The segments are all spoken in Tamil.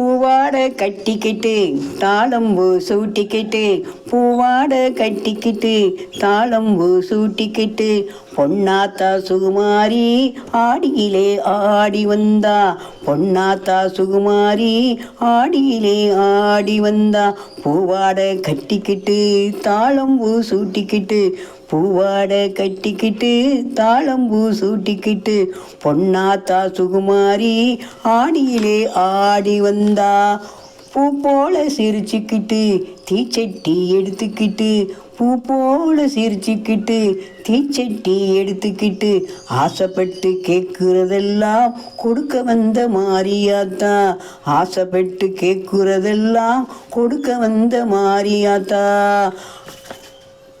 பூவாட கட்டிக்கிட்டு தாளம்பூ சூட்டிக்கிட்டு பூவாட கட்டிக்கிட்டு தாளம்பூ சூட்டிக்கிட்டு பொன்னாத்தா சுகுமாரி ஆடியிலே ஆடி வந்தா பொன்னாத்தா சுகுமாரி ஆடியிலே ஆடி வந்தா பூவாட கட்டிக்கிட்டு தாளம்பூ சூட்டிக்கிட்டு பூவாடை கட்டிக்கிட்டு தாளம்பூ சூட்டிக்கிட்டு பொன்னாத்தா சுகுமாரி ஆடியிலே ஆடி வந்தா. பூ போல சிரிச்சுக்கிட்டு தீச்சட்டி எடுத்துக்கிட்டு பூ போல சிரிச்சுக்கிட்டு தீச்சட்டி எடுத்துக்கிட்டு ஆசைப்பட்டு கேட்குறதெல்லாம் கொடுக்க வந்த மாரியாத்தா ஆசைப்பட்டு கேட்குறதெல்லாம் கொடுக்க வந்த மாரியாத்தா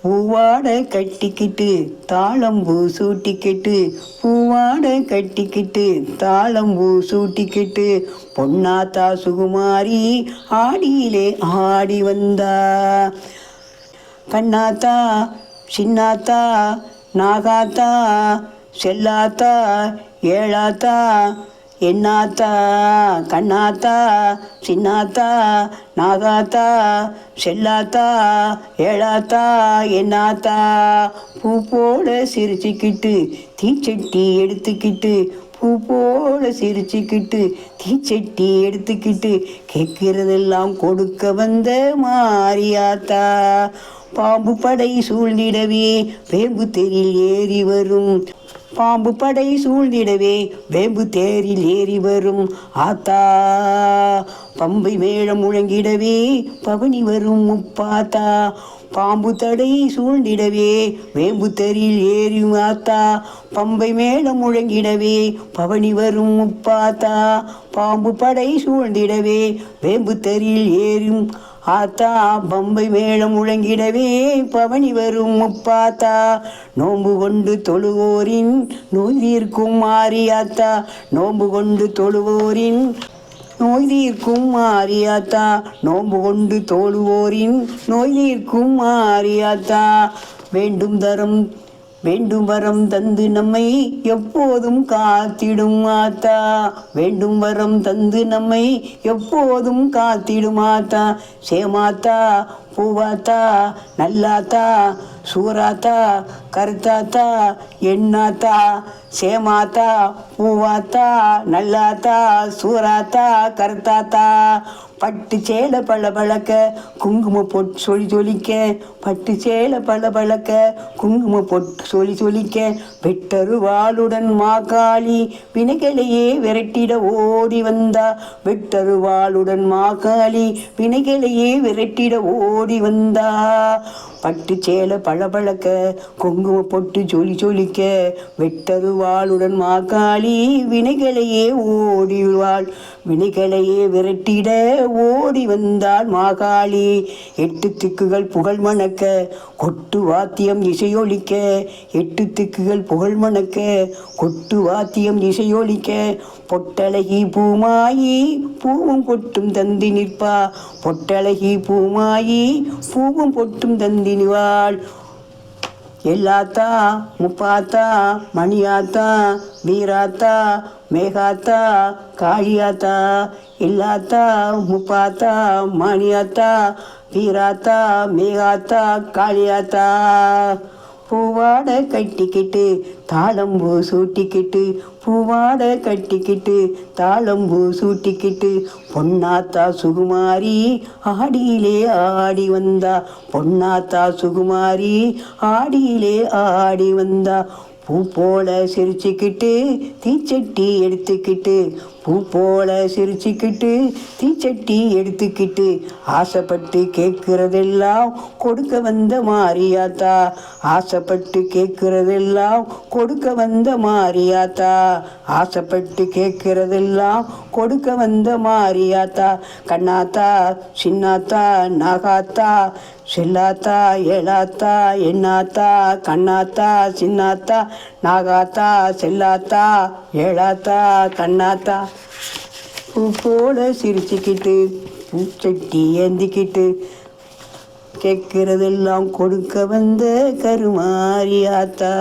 பூவாட கட்டிக்கிட்டு தாளம்பூ சூட்டிக்கிட்டு பூவாட கட்டிக்கிட்டு தாளம்பூ சூட்டிக்கிட்டு பொன்னாத்தா சுகுமாரி ஆடியிலே ஆடி வந்தா. கண்ணாத்தா சின்னாத்தா நாகாத்தா செல்லாத்தா ஏழாத்தா என்னாத்தா கண்ணாத்தா சின்னாத்தா நாகாத்தா செல்லாத்தா ஏழாத்தா என்னாத்தா. பூ போல சிரிச்சுக்கிட்டு தீச்சட்டி எடுத்துக்கிட்டு பூ போல சிரிச்சுக்கிட்டு தீச்சட்டி எடுத்துக்கிட்டு கேட்கிறதெல்லாம் கொடுக்க வந்த மாரியாத்தா. பாம்பு படை சூழ்ந்திடவே வேம்பு தெரில் ஏறி வரும். பாம்பு படை சூழ்ந்திடவே வேம்பு தேரில் ஏறி வரும். ஆத்தா பம்பை மேளம் முழங்கிடவே பவனி வரும் முப்பாத்தா. பாம்பு தடை சூழ்ந்திடவே வேம்பு தெரில் ஏறி ஆத்தா. பம்பை மேளம் முழங்கிடவே பவனி வரும் முப்பாத்தா. பாம்பு படை சூழ்ந்திடவே வேம்பு தெரில் ஏறும் ஆத்தா பம்பை மேளம் முழங்கிடவே பவனி வரும் முப்பாத்தா. நோம்பு கொண்டு தொழுவோரின் நோய் தீர்க்கும் மாரியாத்தா நோம்பு கொண்டு தொழுவோரின் நோய் தீர்க்கும் மாரியாத்தா நோம்பு கொண்டு தோழுவோரின் நோய் தீர்க்கும் மாரியாத்தா வேண்டும் தரும் வேண்டும் வரம் தந்து நம்மை எப்போதும் காத்திடும் ஆத்தா. வேண்டும் வரம் தந்து நம்மை எப்போதும் காத்திடும் ஆத்தா. சேமாத்தா பூவாத்தா நல்லாத்தா சூராத்தா கருத்தாத்தா எண்ணாத்தா சேமாத்தா பூவாத்தா நல்லாத்தா சூராத்தா கருத்தாத்தா. பட்டு சேலை பல பழக்க குங்கும பொட்டு சொல்லி சொலிக்க பட்டு சேலை பல பழக்க குங்கும பொட்டு சொல்லி சொலிக்க வெட்டரு வாளுடன் மாகாளி வினைகளையே விரட்டிட ஓடி வந்தா வெட்டரு வாளுடன் மாகாளி வினைகளையே விரட்டிட ஓடி வந்தா பட்டு சேலை பளபளக்க குங்கும பொட்டு ஜொலி ஜொலிக்க வெட்டருவாளுடன் மாக்காளி மாகாளி வினைகளையே ஓடிவாள் வினைகளையே விரட்டிட ஓடி வந்தாள் மாகாளி. எட்டு திக்குகள் புகழ் மணக்க கொட்டு வாத்தியம் இசையொலிக்க. எட்டு திக்குகள் புகழ் மணக்க கொட்டு வாத்தியம் இசையொலிக்க. பொட்டழகி பூமாயி பூவும் பொட்டும் தந்தி நிற்பா. பொட்டழகி பூமாயி பூவும் பொட்டும் தந்தி நிவாள் எல்லாத்தா முப்பாத்தா மணியாத்தா வீராத்தா மேகாத்தா காளியாத்தா எல்லாத்தா முப்பாத்தா மணியாத்தா வீராத்தா மேகாத்தா காளியாத்தா. பூவாடை கட்டிக்கிட்டு தாளம்பூ சூட்டிக்கிட்டு பூவாடை கட்டிக்கிட்டு தாளம்பூ சூட்டிக்கிட்டு பொன்னாத்தா சுகுமாரி ஆடியிலே ஆடி வந்தா பொன்னாத்தா சுகுமாரி ஆடியிலே ஆடி வந்தா பூ போல சிரிச்சுக்கிட்டு தீச்சட்டி எடுத்துக்கிட்டு பூ போல சிரிச்சுக்கிட்டு தீச்சட்டி எடுத்துக்கிட்டு ஆசைப்பட்டு கேட்குறதெல்லாம் கொடுக்க வந்த மாரியாத்தா. ஆசைப்பட்டு கேட்குறதெல்லாம் கொடுக்க வந்த மாரியாத்தா. ஆசைப்பட்டு கேட்குறதெல்லாம் கொடுக்க வந்த மாரியாத்தா. கண்ணாத்தா சின்னாத்தா நாகாத்தா செல்லாத்தா ஏலாத்தா என்னாத்தா கண்ணாத்தா சின்னாத்தா நாகாத்தா செல்லாத்தா ஏழாத்தா கண்ணாத்தா. பூ போல சிரிச்சுக்கிட்டு பூச்சட்டி ஏந்திக்கிட்டு கேட்கிறதெல்லாம் கொடுக்க வந்த கருமாரியாத்தா